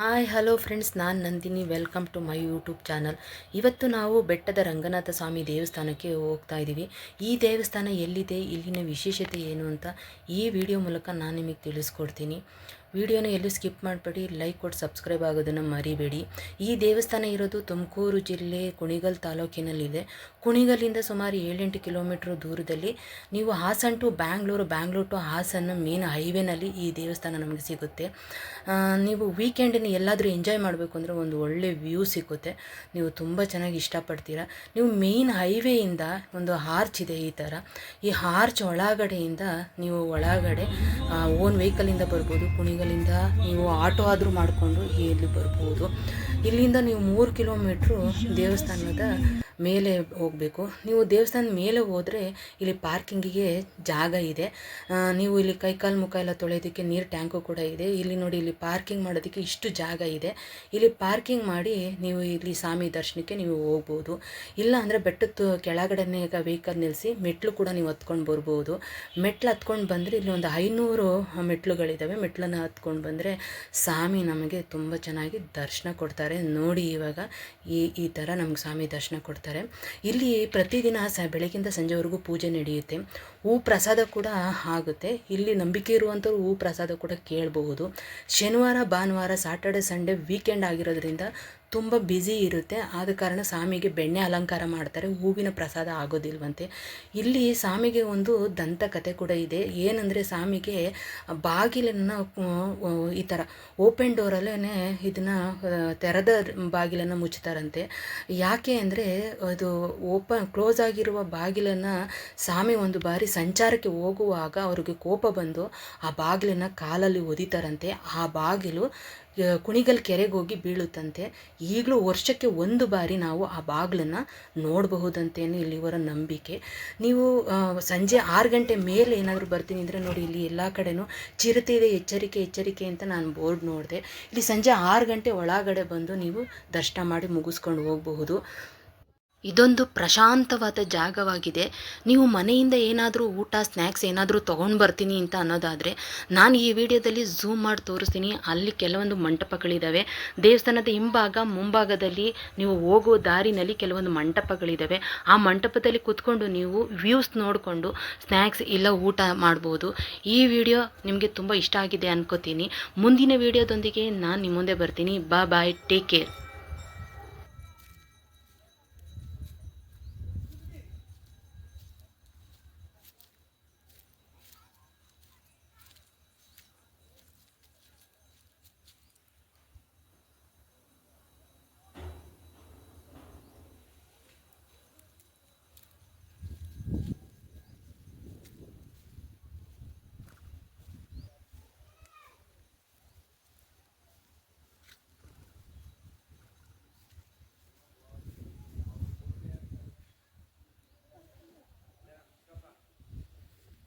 Hi hello friends ನಾನು Nandini. Welcome to my YouTube channel ಇವತ್ತು ನಾವು ಬೆಟ್ಟದ ರಂಗನಾಥ ಸ್ವಾಮಿ ದೇವಸ್ಥಾನಕ್ಕೆ ಹೋಗ್ತಾ ಇದ್ದೀವಿ ಈ ದೇವಸ್ಥಾನ ಎಲ್ಲಿದೆ, ಇಲ್ಲಿನ ವಿಶೇಷತೆ ಏನು ಅಂತ ಈ ವಿಡಿಯೋ ಮೂಲಕ ನಾನು ನಿಮಗೆ ತಿಳಿಸ್ಕೊಡ್ತೀನಿ. ವಿಡಿಯೋನ ಎಲ್ಲೂ ಸ್ಕಿಪ್ ಮಾಡಬೇಡಿ, ಲೈಕ್ ಕೊಟ್ಟು ಸಬ್ಸ್ಕ್ರೈಬ್ ಆಗೋದನ್ನು ಮರಿಬೇಡಿ. ಈ ದೇವಸ್ಥಾನ ಇರೋದು ತುಮಕೂರು ಜಿಲ್ಲೆ ಕುಣಿಗಲ್ ತಾಲೂಕಿನಲ್ಲಿದೆ. ಕುಣಿಗಲ್ಲಿಂದ ಸುಮಾರು ಏಳೆಂಟು ಕಿಲೋಮೀಟ್ರ್ ದೂರದಲ್ಲಿ ನೀವು Hassan to Bangalore Bangalore to Hassan main ಹೈವೇನಲ್ಲಿ ಈ ದೇವಸ್ಥಾನ ನಮಗೆ ಸಿಗುತ್ತೆ. ನೀವು ವೀಕೆಂಡಿನ ಎಲ್ಲಾದರೂ ಎಂಜಾಯ್ ಮಾಡಬೇಕು ಅಂದರೆ ಒಂದು ಒಳ್ಳೆ ವ್ಯೂ ಸಿಗುತ್ತೆ. ನೀವು ತುಂಬ ಚೆನ್ನಾಗಿ ಇಷ್ಟಪಡ್ತೀರಾ. ನೀವು ಮೇನ್ ಹೈವೇಯಿಂದ ಒಂದು ಹಾರ್ಚ್ ಇದೆ ಈ ಥರ. ಈ ಹಾರ್ಚ್ ಒಳಗಡೆಯಿಂದ ನೀವು ಒಳಗಡೆ ಓನ್ ವೆಹಿಕಲಿಂದ ಬರ್ಬೋದು ಕುಣಿಗಲಿಂದ ನೀವು ಆಟೋ ಆದರೂ ಮಾಡಿಕೊಂಡು ಇಲ್ಲಿ ಬರ್ಬೋದು. ಇಲ್ಲಿಂದ ನೀವು ಮೂರು ಕಿಲೋಮೀಟ್ರು ದೇವಸ್ಥಾನದ ಮೇಲೆ ಹೋಗಬೇಕು. ನೀವು ದೇವಸ್ಥಾನದ ಮೇಲೆ ಹೋದರೆ ಇಲ್ಲಿ ಪಾರ್ಕಿಂಗಿಗೆ ಜಾಗ ಇದೆ. ನೀವು ಇಲ್ಲಿ ಕೈಕಾಲು ಮುಖ ಎಲ್ಲ ತೊಳೆಯೋದಕ್ಕೆ ನೀರು ಟ್ಯಾಂಕು ಕೂಡ ಇದೆ. ಇಲ್ಲಿ ನೋಡಿ ಇಲ್ಲಿ ಪಾರ್ಕಿಂಗ್ ಮಾಡೋದಕ್ಕೆ ಇಷ್ಟು ಜಾಗ ಇದೆ. ಇಲ್ಲಿ ಪಾರ್ಕಿಂಗ್ ಮಾಡಿ ನೀವು ಇಲ್ಲಿ ಸ್ವಾಮಿ ದರ್ಶನಕ್ಕೆ ನೀವು ಹೋಗ್ಬೋದು. ಇಲ್ಲ ಅಂದರೆ ಬೆಟ್ಟದ ಕೆಳಗಡೆನೇ ಈಗ ವೆಹಿಕಲ್ ನಿಲ್ಲಿಸಿ ಮೆಟ್ಲು ಕೂಡ ನೀವು ಹತ್ಕೊಂಡು ಬರ್ಬೋದು. ಮೆಟ್ಲು ಹತ್ಕೊಂಡು ಬಂದರೆ ಇಲ್ಲಿ ಒಂದು ಐನೂರು ಮೆಟ್ಲುಗಳಿದ್ದಾವೆ ಮೆಟ್ಲನ್ನು ಹತ್ಕೊಂಡು ಬಂದರೆ ಸ್ವಾಮಿ ನಮಗೆ ತುಂಬ ಚೆನ್ನಾಗಿ ದರ್ಶನ ಕೊಡ್ತಾರೆ. ನೋಡಿ ಇವಾಗ ಈ ಈ ಥರ ನಮ್ಗೆ ಸ್ವಾಮಿ ದರ್ಶನ ಕೊಡ್ತಾರೆ. ಇಲ್ಲಿ ಪ್ರತಿದಿನ ಸ, ಬೆಳಗಿಂದ ಸಂಜೆವರೆಗೂ ಪೂಜೆ ನಡೆಯುತ್ತೆ. ಹೂ ಪ್ರಸಾದ ಕೂಡ ಆಗುತ್ತೆ. ಇಲ್ಲಿ ನಂಬಿಕೆ ಇರುವಂಥವ್ರು ಹೂ ಪ್ರಸಾದ ಕೂಡ ಕೇಳಬಹುದು. ಶನಿವಾರ, ಭಾನುವಾರ, ಸಾಟರ್ಡೆ, ಸಂಡೇ, ವೀಕೆಂಡ್ ಆಗಿರೋದ್ರಿಂದ ತುಂಬ ಬ್ಯುಸಿ ಇರುತ್ತೆ. ಆದ ಕಾರಣ ಸ್ವಾಮಿಗೆ ಬೆಣ್ಣೆ ಅಲಂಕಾರ ಮಾಡ್ತಾರೆ. ಹೂವಿನ ಪ್ರಸಾದ ಆಗೋದಿಲ್ವಂತೆ. ಇಲ್ಲಿ ಸ್ವಾಮಿಗೆ ಒಂದು ದಂತಕಥೆ ಕೂಡ ಇದೆ. ಏನಂದರೆ ಸ್ವಾಮಿಗೆ ಬಾಗಿಲನ್ನು ಈ ಥರ ಓಪನ್ ಡೋರಲ್ಲೇ ಇದನ್ನು ತೆರೆದ ಬಾಗಿಲನ್ನು ಮುಚ್ತಾರಂತೆ ಯಾಕೆ ಅಂದರೆ ಅದು ಓಪನ್ ಕ್ಲೋಸ್ ಆಗಿರುವ ಬಾಗಿಲನ್ನು ಸ್ವಾಮಿ ಒಂದು ಬಾರಿ ಸಂಚಾರಕ್ಕೆ ಹೋಗುವಾಗ ಅವರಿಗೆ ಕೋಪ ಬಂದು ಆ ಬಾಗಿಲನ್ನು ಕಾಲಲ್ಲಿ ಒದಿತಾರಂತೆ. ಆ ಬಾಗಿಲು ಕುಣಿಗಲ್ ಕೆರೆಗೆ ಹೋಗಿ ಬೀಳುತ್ತಂತೆ. ಈಗಲೂ ವರ್ಷಕ್ಕೆ ಒಂದು ಬಾರಿ ನಾವು ಆ ಬಾಗಿಲನ್ನು ನೋಡಬಹುದಂತೇನು ಇಲ್ಲಿವರ ನಂಬಿಕೆ. ನೀವು ಸಂಜೆ ಆರು ಗಂಟೆ ಮೇಲೆ ಏನಾದರೂ ಬರ್ತೀನಿ ಅಂದರೆ ನೋಡಿ, ಇಲ್ಲಿ ಎಲ್ಲ ಕಡೆನೂ ಚಿರತೆ ಇದೆ, ಎಚ್ಚರಿಕೆ ಎಚ್ಚರಿಕೆ ಅಂತ ನಾನು ಬೋರ್ಡ್ ನೋಡಿದೆ. ಇಲ್ಲಿ ಸಂಜೆ ಆರು ಗಂಟೆ ಒಳಗಡೆ ಬಂದು ನೀವು ದರ್ಶನ ಮಾಡಿ ಮುಗಿಸ್ಕೊಂಡು ಹೋಗಬಹುದು. ಇದೊಂದು ಪ್ರಶಾಂತವಾದ ಜಾಗವಾಗಿದೆ. ನೀವು ಮನೆಯಿಂದ ಏನಾದರೂ ಊಟ ಸ್ನ್ಯಾಕ್ಸ್ ಏನಾದರೂ ತೊಗೊಂಡು ಬರ್ತೀನಿ ಅಂತ ಅನ್ನೋದಾದರೆ ನಾನು ಈ ವಿಡಿಯೋದಲ್ಲಿ ಝೂಮ್ ಮಾಡಿ ತೋರಿಸ್ತೀನಿ. ಅಲ್ಲಿ ಕೆಲವೊಂದು ಮಂಟಪಗಳಿದ್ದಾವೆ ದೇವಸ್ಥಾನದ ಹಿಂಭಾಗ, ಮುಂಭಾಗದಲ್ಲಿ ನೀವು ಹೋಗೋ ದಾರಿನಲ್ಲಿ ಕೆಲವೊಂದು ಮಂಟಪಗಳಿದ್ದಾವೆ ಆ ಮಂಟಪದಲ್ಲಿ ಕೂತ್ಕೊಂಡು ನೀವು ವ್ಯೂಸ್ ನೋಡಿಕೊಂಡು ಸ್ನ್ಯಾಕ್ಸ್ ಇಲ್ಲ ಊಟ ಮಾಡ್ಬೋದು. ಈ ವಿಡಿಯೋ ನಿಮಗೆ ತುಂಬ ಇಷ್ಟ ಆಗಿದೆ ಅನ್ಕೋತೀನಿ. ಮುಂದಿನ ವಿಡಿಯೋದೊಂದಿಗೆ ನಾನು ನಿಮ್ಮ ಮುಂದೆ ಬರ್ತೀನಿ. ಬಾ ಬಾಯ್ ಟೇಕ್ ಕೇರ್